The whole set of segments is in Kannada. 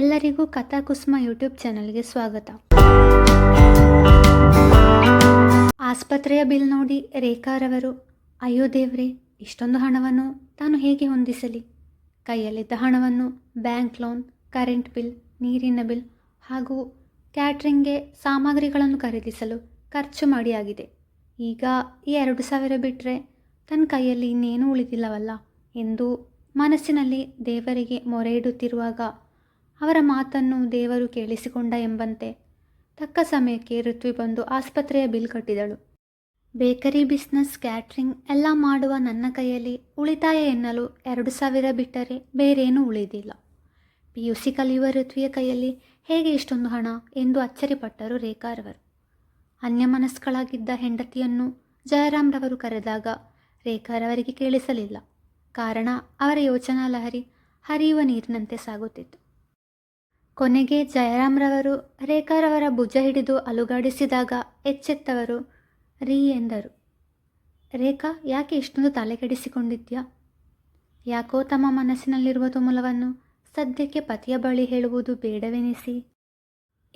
ಎಲ್ಲರಿಗೂ ಕಥಾಕುಸುಮ ಯೂಟ್ಯೂಬ್ ಚಾನಲ್ಗೆ ಸ್ವಾಗತ. ಆಸ್ಪತ್ರೆಯ ಬಿಲ್ ನೋಡಿ ರೇಖಾರವರು ಅಯ್ಯೋ ದೇವ್ರೆ, ಇಷ್ಟೊಂದು ಹಣವನ್ನು ತಾನು ಹೇಗೆ ಹೊಂದಿಸಲಿ? ಕೈಯಲ್ಲಿದ್ದ ಹಣವನ್ನು ಬ್ಯಾಂಕ್ ಲೋನ್, ಕರೆಂಟ್ ಬಿಲ್, ನೀರಿನ ಬಿಲ್ ಹಾಗೂ ಕ್ಯಾಟ್ರಿಂಗ್ಗೆ ಸಾಮಗ್ರಿಗಳನ್ನು ಖರೀದಿಸಲು ಖರ್ಚು ಮಾಡಿ ಆಗಿದೆ. ಈಗ ಈ ಎರಡು ಸಾವಿರ ಬಿಟ್ಟರೆ ತನ್ನ ಕೈಯಲ್ಲಿ ಇನ್ನೇನೂ ಉಳಿದಿಲ್ಲವಲ್ಲ ಎಂದು ಮನಸ್ಸಿನಲ್ಲಿ ದೇವರಿಗೆ ಮೊರೆ ಇಡುತ್ತಿರುವಾಗ ಅವರ ಮಾತನ್ನು ದೇವರು ಕೇಳಿಸಿಕೊಂಡ ಎಂಬಂತೆ ತಕ್ಕ ಸಮಯಕ್ಕೆ ಋತ್ವಿ ಬಂದು ಆಸ್ಪತ್ರೆಯ ಬಿಲ್ ಕಟ್ಟಿದಳು. ಬೇಕರಿ ಬಿಸ್ನೆಸ್ ಕ್ಯಾಟ್ರಿಂಗ್ ಎಲ್ಲ ಮಾಡುವ ನನ್ನ ಕೈಯಲ್ಲಿ ಉಳಿತಾಯ ಎನ್ನಲು ಎರಡು ಸಾವಿರ ಬಿಟ್ಟರೆ ಬೇರೇನೂ ಉಳಿದಿಲ್ಲ. ಪಿ ಯು ಸಿ ಕಲಿಯುವ ಋತ್ವಿಯ ಕೈಯಲ್ಲಿ ಹೇಗೆ ಇಷ್ಟೊಂದು ಹಣ ಎಂದು ಅಚ್ಚರಿಪಟ್ಟರು ರೇಖಾರವರು. ಅನ್ಯಮನಸ್ಕಳಾಗಿದ್ದ ಹೆಂಡತಿಯನ್ನು ಜಯರಾಮ್ರವರು ಕರೆದಾಗ ರೇಖಾರವರಿಗೆ ಕೇಳಿಸಲಿಲ್ಲ. ಕಾರಣ ಅವರ ಯೋಚನಾ ಲಹರಿ ಹರಿಯುವ ನೀರಿನಂತೆ ಸಾಗುತ್ತಿತ್ತು. ಕೊನೆಗೆ ಜಯರಾಮ್ರವರು ರೇಖಾರವರ ಭುಜ ಹಿಡಿದು ಅಲುಗಾಡಿಸಿದಾಗ ಎಚ್ಚೆತ್ತವರು ರೀ ಎಂದರು. ರೇಖಾ, ಯಾಕೆ ಇಷ್ಟೊಂದು ತಲೆ ಕೆಡಿಸಿಕೊಂಡಿದ್ಯಾ ಯಾಕೋ ತಮ್ಮ ಮನಸ್ಸಿನಲ್ಲಿರುವ ತುಮುಲವನ್ನು ಸದ್ಯಕ್ಕೆ ಪತಿಯ ಬಳಿ ಹೇಳುವುದು ಬೇಡವೆನಿಸಿ.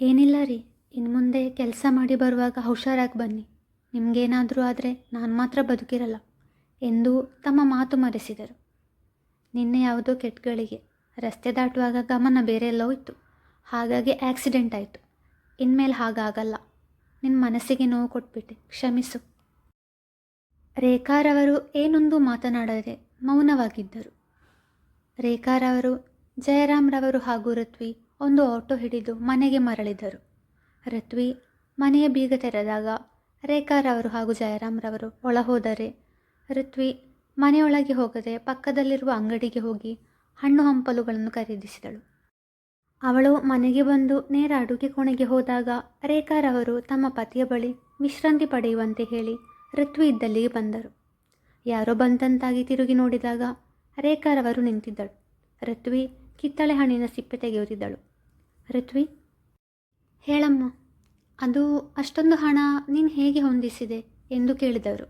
ಏನಿಲ್ಲ ರೀ ಇನ್ನು ಮುಂದೆ ಕೆಲಸ ಮಾಡಿ ಬರುವಾಗ ಹುಷಾರಾಗಿ ಬನ್ನಿ. ನಿಮಗೇನಾದರೂ ಆದರೆ ನಾನು ಮಾತ್ರ ಬದುಕಿರಲ್ಲ ಎಂದು ತಮ್ಮ ಮಾತು ಮರೆಸಿದರು. ನಿನ್ನೆ ಯಾವುದೋ ಕೆಟ್ಟಗಳಿಗೆ ರಸ್ತೆ ದಾಟುವಾಗ ಗಮನ ಬೇರೆ ಎಲ್ಲೋ ಇತ್ತು. ಹಾಗಾಗಿ ಆಕ್ಸಿಡೆಂಟ್ ಆಯಿತು. ಇನ್ಮೇಲೆ ಹಾಗಾಗಲ್ಲ. ನಿನ್ನ ಮನಸ್ಸಿಗೆ ನೋವು ಕೊಟ್ಬಿಟ್ಟೆ. ಕ್ಷಮಿಸು. ರೇಖಾರವರು ಏನೊಂದು ಮಾತನಾಡದೆ ಮೌನವಾಗಿದ್ದರು. ರೇಖಾರವರು ಜಯರಾಮ್ರವರು ಹಾಗೂ ಋತ್ವಿ ಒಂದು ಆಟೋ ಹಿಡಿದು ಮನೆಗೆ ಮರಳಿದರು. ಋತ್ವಿ ಮನೆಯ ಬೀಗ ತೆರೆದಾಗ ರೇಖಾರವರು ಹಾಗೂ ಜಯರಾಮ್ರವರು ಒಳ ಹೋದರೆ ಋತ್ವಿ ಮನೆಯೊಳಗೆ ಹೋಗದೆ ಪಕ್ಕದಲ್ಲಿರುವ ಅಂಗಡಿಗೆ ಹೋಗಿ ಹಣ್ಣು ಹಂಪಲುಗಳನ್ನು ಖರೀದಿಸಿದಳು. ಅವಳು ಮನೆಗೆ ಬಂದು ನೇರ ಅಡುಗೆ ಕೋಣೆಗೆ ಹೋದಾಗ ರೇಖಾರವರು ತಮ್ಮ ಪತಿಯ ಬಳಿ ವಿಶ್ರಾಂತಿ ಪಡೆಯುವಂತೆ ಹೇಳಿ ಋತ್ವಿ ಇದ್ದಲ್ಲಿಗೆ ಬಂದರು. ಯಾರೋ ಬಂದಂತಾಗಿ ತಿರುಗಿ ನೋಡಿದಾಗ ರೇಖಾರವರು ನಿಂತಿದ್ದಳು. ಋತ್ವಿ ಕಿತ್ತಳೆ ಹಣ್ಣಿನ ಸಿಪ್ಪೆ ತೆಗೆಯುತ್ತಿದ್ದಳು. ಋತ್ವಿ, ಹೇಳಮ್ಮ, ಅದು ಅಷ್ಟೊಂದು ಹಣ ನೀನು ಹೇಗೆ ಹೊಂದಿಸಿದೆ ಎಂದು ಕೇಳಿದವರು.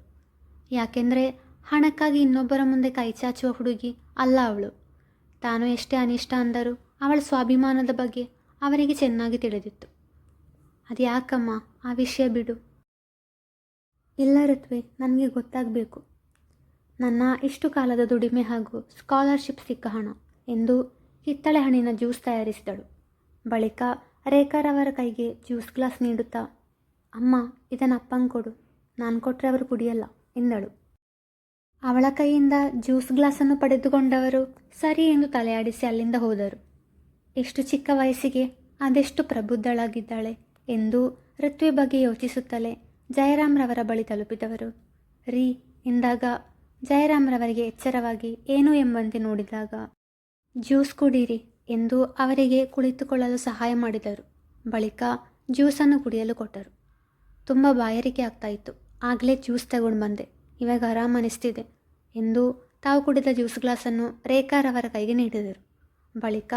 ಯಾಕೆಂದರೆ ಹಣಕ್ಕಾಗಿ ಇನ್ನೊಬ್ಬರ ಮುಂದೆ ಕೈ ಚಾಚುವ ಹುಡುಗಿ ಅಲ್ಲ ಅವಳು. ತಾನು ಎಷ್ಟೇ ಅನಿಷ್ಟ ಅಂದರೂ ಅವಳ ಸ್ವಾಭಿಮಾನದ ಬಗ್ಗೆ ಅವರಿಗೆ ಚೆನ್ನಾಗಿ ತಿಳಿದಿತ್ತು. ಅದು ಯಾಕಮ್ಮ? ಆ ವಿಷಯ ಬಿಡು. ಇಲ್ಲ ಋತ್ವೆ, ನನಗೆ ಗೊತ್ತಾಗಬೇಕು. ನನ್ನ ಇಷ್ಟು ಕಾಲದ ದುಡಿಮೆ ಹಾಗೂ ಸ್ಕಾಲರ್ಶಿಪ್ ಸಿಕ್ಕ ಹಣ ಎಂದು ಕಿತ್ತಳೆ ಹಣ್ಣಿನ ಜ್ಯೂಸ್ ತಯಾರಿಸಿದಳು. ಬಳಿಕ ರೇಖಾರವರ ಕೈಗೆ ಜ್ಯೂಸ್ ಗ್ಲಾಸ್ ನೀಡುತ್ತಾ, ಅಮ್ಮ, ಇದನ್ನು ಅಪ್ಪಂಗೆ ಕೊಡು. ನಾನು ಕೊಟ್ಟರೆ ಅವರು ಕುಡಿಯಲ್ಲ ಎಂದಳು. ಅವಳ ಕೈಯಿಂದ ಜ್ಯೂಸ್ ಗ್ಲಾಸನ್ನು ಪಡೆದುಕೊಂಡವರು ಸರಿ ಎಂದು ತಲೆಯಾಡಿಸಿ ಅಲ್ಲಿಂದ ಹೋದರು. ಎಷ್ಟು ಚಿಕ್ಕ ವಯಸ್ಸಿಗೆ ಅದೆಷ್ಟು ಪ್ರಬುದ್ಧಳಾಗಿದ್ದಾಳೆ ಎಂದು ಋತ್ವಿ ಬಗ್ಗೆ ಯೋಚಿಸುತ್ತಲೇ ಜಯರಾಮ್ರವರ ಬಳಿ ತಲುಪಿದವರು. ರೀ ಎಂದಾಗ ಜಯರಾಮ್ರವರಿಗೆ ಎಚ್ಚರವಾಗಿ ಏನು ಎಂಬಂತೆ ನೋಡಿದಾಗ, ಜ್ಯೂಸ್ ಕುಡೀರಿ ಎಂದು ಅವರಿಗೆ ಕುಳಿತುಕೊಳ್ಳಲು ಸಹಾಯ ಮಾಡಿದರು. ಬಳಿಕ ಜ್ಯೂಸನ್ನು ಕುಡಿಯಲು ಕೊಟ್ಟರು. ತುಂಬ ಬಾಯಾರಿಕೆ ಆಗ್ತಾಯಿತ್ತು. ಆಗಲೇ ಜ್ಯೂಸ್ ತಗೊಂಡು ಬಂದೆ. ಇವಾಗ ಆರಾಮ ಅನಿಸ್ತಿದೆ ಎಂದು ತಾವು ಕುಡಿದ ಜ್ಯೂಸ್ ಗ್ಲಾಸನ್ನು ರೇಖಾರವರ ಕೈಗೆ ನೀಡಿದರು. ಬಳಿಕ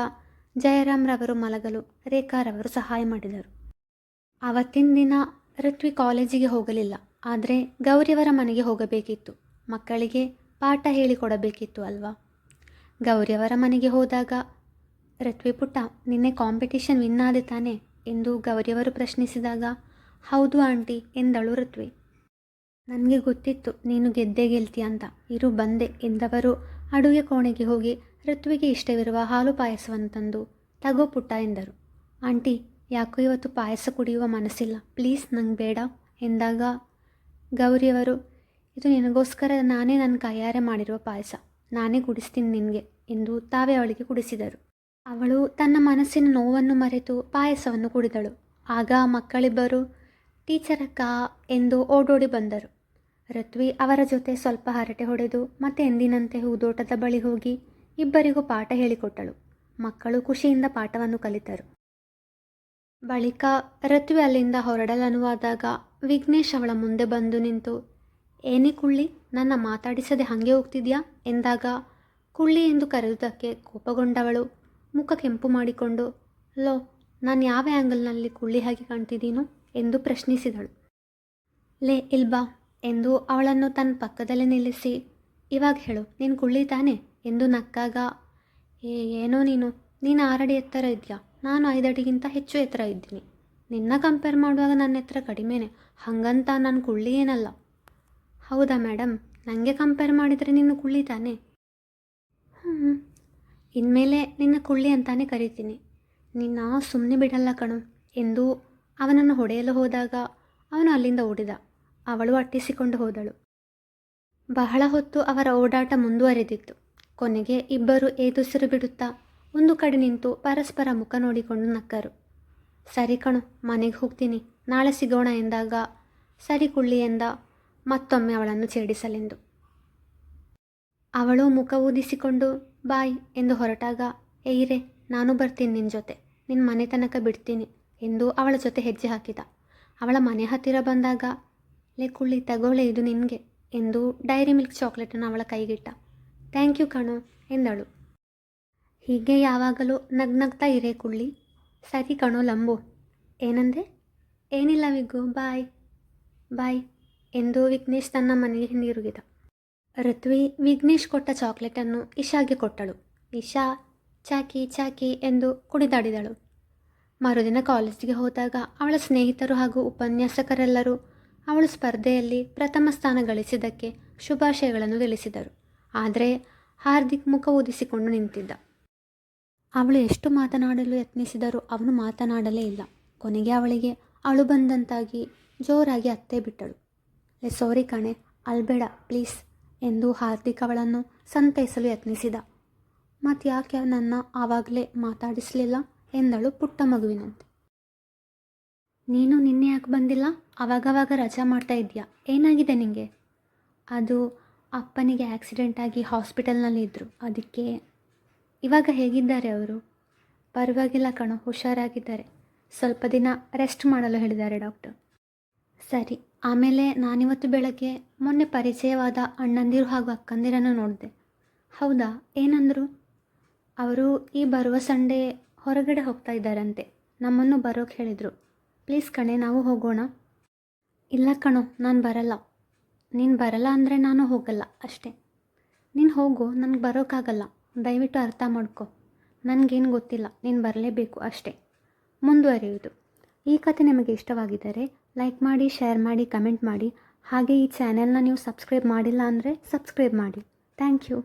ಜಯರಾಮ್ರವರು ಮಲಗಲು ರೇಖಾರವರು ಸಹಾಯ ಮಾಡಿದರು. ಆವತ್ತಿನ ದಿನ ಋತ್ವಿ ಕಾಲೇಜಿಗೆ ಹೋಗಲಿಲ್ಲ. ಆದರೆ ಗೌರಿಯವರ ಮನೆಗೆ ಹೋಗಬೇಕಿತ್ತು. ಮಕ್ಕಳಿಗೆ ಪಾಠ ಹೇಳಿಕೊಡಬೇಕಿತ್ತು ಅಲ್ವಾ? ಗೌರಿಯವರ ಮನೆಗೆ ಹೋದಾಗ ಋತ್ವಿ ಪುಟ್ಟ, ನಿನ್ನೆ ಕಾಂಪಿಟಿಷನ್ ವಿನ್ ಆದೆ ತಾನೆ ಎಂದು ಗೌರಿಯವರು ಪ್ರಶ್ನಿಸಿದಾಗ, ಹೌದು ಆಂಟಿ ಎಂದಳು ಋತ್ವಿ. ನನಗೆ ಗೊತ್ತಿತ್ತು, ನೀನು ಗೆದ್ದೇ ಗೆಲ್ತಿ ಅಂತ. ಇರು, ಬಂದೆ ಎಂದವರು ಅಡುಗೆ ಕೋಣೆಗೆ ಹೋಗಿ ಋತ್ವಿಗೆ ಇಷ್ಟವಿರುವ ಹಾಲು ಪಾಯಸವನ್ನು ತಂದು ತಗೋ ಪುಟ್ಟ ಎಂದರು. ಆಂಟಿ, ಯಾಕೋ ಇವತ್ತು ಪಾಯಸ ಕುಡಿಯುವ ಮನಸ್ಸಿಲ್ಲ. ಪ್ಲೀಸ್, ನಂಗೆ ಬೇಡ ಎಂದಾಗ ಗೌರಿಯವರು, ಇದು ನಿನಗೋಸ್ಕರ ನಾನೇ ನನ್ನ ಕೈಯಾರೆ ಮಾಡಿರುವ ಪಾಯಸ. ನಾನೇ ಕುಡಿಸ್ತೀನಿ ನಿನಗೆ ಎಂದು ತಾವೇ ಅವಳಿಗೆ ಕುಡಿಸಿದರು. ಅವಳು ತನ್ನ ಮನಸ್ಸಿನ ನೋವನ್ನು ಮರೆತು ಪಾಯಸವನ್ನು ಕುಡಿದಳು. ಆಗ ಮಕ್ಕಳಿಬ್ಬರು, ಟೀಚರಕ್ಕ ಎಂದು ಓಡೋಡಿ ಬಂದರು. ಋತ್ವಿ ಅವರ ಜೊತೆ ಸ್ವಲ್ಪ ಹರಟೆ ಹೊಡೆದು ಮತ್ತೆ ಎಂದಿನಂತೆ ಹೂದೋಟದ ಬಳಿ ಹೋಗಿ ಇಬ್ಬರಿಗೂ ಪಾಠ ಹೇಳಿಕೊಟ್ಟಳು. ಮಕ್ಕಳು ಖುಷಿಯಿಂದ ಪಾಠವನ್ನು ಕಲಿತರು. ಬಳಿಕ ರತ್ವಿ ಅಲ್ಲಿಂದ ಹೊರಡಲನುವಾದಾಗ ವಿಘ್ನೇಶ್ ಅವಳ ಮುಂದೆ ಬಂದು ನಿಂತು ಏನೇ ಕುಳ್ಳಿ, ನನ್ನ ಮಾತಾಡಿಸದೆ ಹಾಗೆ ಹೋಗ್ತಿದ್ಯಾ? ಎಂದಾಗ ಕುಳ್ಳಿ ಎಂದು ಕರೆದುದಕ್ಕೆ ಕೋಪಗೊಂಡವಳು ಮುಖ ಕೆಂಪು ಮಾಡಿಕೊಂಡು, ಲೋ, ನಾನು ಯಾವ ಆ್ಯಂಗಲ್ನಲ್ಲಿ ಕುಳ್ಳಿ ಹಾಗೆ ಕಾಣ್ತಿದ್ದೀನೋ ಎಂದು ಪ್ರಶ್ನಿಸಿದಳು. ಲೇ, ಇಲ್ಬಾ ಎಂದು ಅವಳನ್ನು ತನ್ನ ಪಕ್ಕದಲ್ಲಿ ನಿಲ್ಲಿಸಿ, ಇವಾಗ ಹೇಳು, ನೀನು ಕುಳ್ಳಿ ತಾನೆ? ಎಂದು ನಕ್ಕಾಗ, ಏ, ಏನೋ ನೀನು ನೀನು ಆರಡಿ ಎತ್ತರ ಇದೆಯಾ? ನಾನು ಐದಡಿಗಿಂತ ಹೆಚ್ಚು ಎತ್ತರ ಇದ್ದೀನಿ. ನಿನ್ನ ಕಂಪೇರ್ ಮಾಡುವಾಗ ನನ್ನ ಎತ್ತರ ಕಡಿಮೆನೇ. ಹಾಗಂತ ನಾನು ಕುಳ್ಳಿ ಏನಲ್ಲ. ಹೌದಾ ಮೇಡಮ್ ನನಗೆ ಕಂಪೇರ್ ಮಾಡಿದರೆ ನೀನು ಕುಳ್ಳಿ ತಾನೆ? ಹ್ಞೂ ಇನ್ಮೇಲೆ ನಿನ್ನ ಕುಳ್ಳಿ ಅಂತಾನೆ ಕರಿತೀನಿ. ನಿನ್ನ ಸುಮ್ಮನೆ ಬಿಡಲ್ಲ ಕಣು, ಎಂದು ಅವನನ್ನು ಹೊಡೆಯಲು ಹೋದಾಗ ಅವನು ಅಲ್ಲಿಂದ ಓಡಿದ. ಅವಳು ಅಟ್ಟಿಸಿಕೊಂಡು ಹೋದಳು. ಬಹಳ ಹೊತ್ತು ಅವರ ಓಡಾಟ ಮುಂದುವರೆದಿತ್ತು. ಕೊನೆಗೆ ಇಬ್ಬರು ಏದುಸಿರು ಬಿಡುತ್ತಾ ಒಂದು ಕಡೆ ನಿಂತು ಪರಸ್ಪರ ಮುಖ ನೋಡಿಕೊಂಡು ನಕ್ಕರು. ಸರಿ ಕಣು, ಮನೆಗೆ ಹೋಗ್ತೀನಿ. ನಾಳೆ ಸಿಗೋಣ ಎಂದಾಗ ಸರಿ ಕುಳ್ಳಿ ಎಂದ ಮತ್ತೊಮ್ಮೆ ಅವಳನ್ನು ಛೇಡಿಸಲೆಂದು. ಅವಳು ಮುಖ ಊದಿಸಿಕೊಂಡು, ಬಾಯ್ ಎಂದು ಹೊರಟಾಗ ಏಯ್ರೆ ನಾನು ಬರ್ತೀನಿ ನಿನ್ನ ಜೊತೆ. ನಿನ್ನ ಮನೆ ತನಕ ಬಿಡ್ತೀನಿ ಎಂದು ಅವಳ ಜೊತೆ ಹೆಜ್ಜೆ ಹಾಕಿದ. ಅವಳ ಮನೆ ಹತ್ತಿರ ಬಂದಾಗ ಲೇ ಕುಳ್ಳಿ, ತಗೊಳ್ಳೆ ಇದು ನಿನಗೆ ಎಂದು ಡೈರಿ ಮಿಲ್ಕ್ ಚಾಕ್ಲೇಟನ್ನು ಅವಳ ಕೈಗಿಟ್ಟ. ಥ್ಯಾಂಕ್ ಯು ಕಣೋ ಎಂದಳು. ಹೀಗೆ ಯಾವಾಗಲೂ ನಗ್ನಗ್ತಾ ಇರೇ ಕುಳ್ಳಿ. ಸರಿ ಕಣೋ ಲಂಬು. ಏನಂದೆ? ಏನಿಲ್ಲ ವಿಗ್ಗು, ಬಾಯ್. ಬಾಯ್ ಎಂದು ವಿಘ್ನೇಶ್ ತನ್ನ ಮನೆಗೆ ಹಿಂದಿರುಗಿದ ಋತ್ವಿ ವಿಘ್ನೇಶ್ ಕೊಟ್ಟ ಚಾಕ್ಲೇಟನ್ನು ಇಶಾಗೆ ಕೊಟ್ಟಳು. ಇಶಾ, ಚಾಕಿ ಚಾಕಿ ಎಂದು ಕುಡಿದಾಡಿದಳು ಮರುದಿನ ಕಾಲೇಜಿಗೆ ಹೋದಾಗ ಅವಳ ಸ್ನೇಹಿತರು ಹಾಗೂ ಉಪನ್ಯಾಸಕರೆಲ್ಲರೂ ಅವಳು ಸ್ಪರ್ಧೆಯಲ್ಲಿ ಪ್ರಥಮ ಸ್ಥಾನ ಗಳಿಸಿದ್ದಕ್ಕೆ ಶುಭಾಶಯಗಳನ್ನು ತಿಳಿಸಿದರು. ಆದರೆ ಹಾರ್ದಿಕ್ ಮುಖ ಊದಿಸಿಕೊಂಡು ನಿಂತಿದ್ದ. ಅವಳು ಎಷ್ಟು ಮಾತನಾಡಲು ಯತ್ನಿಸಿದರೂ ಅವನು ಮಾತನಾಡಲೇ ಇಲ್ಲ. ಕೊನೆಗೆ ಅವಳಿಗೆ ಅಳು ಬಂದಂತಾಗಿ ಜೋರಾಗಿ ಅತ್ತೆ ಬಿಟ್ಟಳು. ಲೇ ಸಾರಿ ಕಣೆ ಅಲ್ಬೇಡ ಪ್ಲೀಸ್ ಎಂದು ಹಾರ್ದಿಕ್ ಅವಳನ್ನು ಸಂತೈಸಲು ಯತ್ನಿಸಿದ. ಮತ್ತು ಯಾಕೆ ನನ್ನ ಆವಾಗಲೇ ಮಾತಾಡಿಸಲಿಲ್ಲ? ಎಂದಳು ಪುಟ್ಟ ಮಗುವಿನಂತೆ. ನೀನು ನಿನ್ನೆ ಯಾಕೆ ಬಂದಿಲ್ಲ? ಅವಾಗವಾಗ ರಜಾ ಮಾಡ್ತಾ ಇದೆಯಾ? ಏನಾಗಿದೆ ನಿಮಗೆ ಅದು ಅಪ್ಪನಿಗೆ ಆಕ್ಸಿಡೆಂಟ್ ಆಗಿ ಹಾಸ್ಪಿಟಲ್ನಲ್ಲಿ ಇದ್ದರು ಅದಕ್ಕೆ ಇವಾಗ ಹೇಗಿದ್ದಾರೆ ಅವರು? ಪರವಾಗಿಲ್ಲ ಕಣೋ, ಹುಷಾರಾಗಿದ್ದಾರೆ. ಸ್ವಲ್ಪ ದಿನ ರೆಸ್ಟ್ ಮಾಡಲು ಹೇಳಿದ್ದಾರೆ ಡಾಕ್ಟರ್. ಸರಿ, ಆಮೇಲೆ ನಾನಿವತ್ತು ಬೆಳಗ್ಗೆ ಮೊನ್ನೆ ಪರಿಚಯವಾದ ಅಣ್ಣಂದಿರು ಹಾಗೂ ಅಕ್ಕಂದಿರನ್ನು ನೋಡಿದೆ. ಹೌದಾ? ಏನಂದರು? ಅವರು ಈ ಬರುವ ಸಂಡೇ ಹೊರಗಡೆ ಹೋಗ್ತಾ ಇದ್ದಾರಂತೆ. ನಮ್ಮನ್ನು ಬರೋಕೆ ಹೇಳಿದರು. ಪ್ಲೀಸ್ ಕಣೆ, ನಾವು ಹೋಗೋಣ. ಇಲ್ಲ ಕಣೋ, ನಾನು ಬರಲ್ಲ. ನೀನು ಬರಲ್ಲ ಅಂದರೆ ನಾನು ಹೋಗಲ್ಲ, ಅಷ್ಟೇ. ನೀನು ಹೋಗು, ನನಗೆ ಬರೋಕ್ಕಾಗಲ್ಲ ದಯವಿಟ್ಟು ಅರ್ಥ ಮಾಡ್ಕೊ. ನನಗೇನು ಗೊತ್ತಿಲ್ಲ, ನೀನು ಬರಲೇಬೇಕು, ಅಷ್ಟೇ. ಮುಂದುವರಿಯುವುದು. ಈ ಕಥೆ ನಿಮಗೆ ಇಷ್ಟವಾಗಿದ್ದರೆ ಲೈಕ್ ಮಾಡಿ, ಶೇರ್ ಮಾಡಿ, ಕಮೆಂಟ್ ಮಾಡಿ. ಹಾಗೆ ಈ ಚಾನೆಲ್ನ ನೀವು ಸಬ್ಸ್ಕ್ರೈಬ್ ಮಾಡಿಲ್ಲ ಅಂದರೆ ಸಬ್ಸ್ಕ್ರೈಬ್ ಮಾಡಿ. Thank you.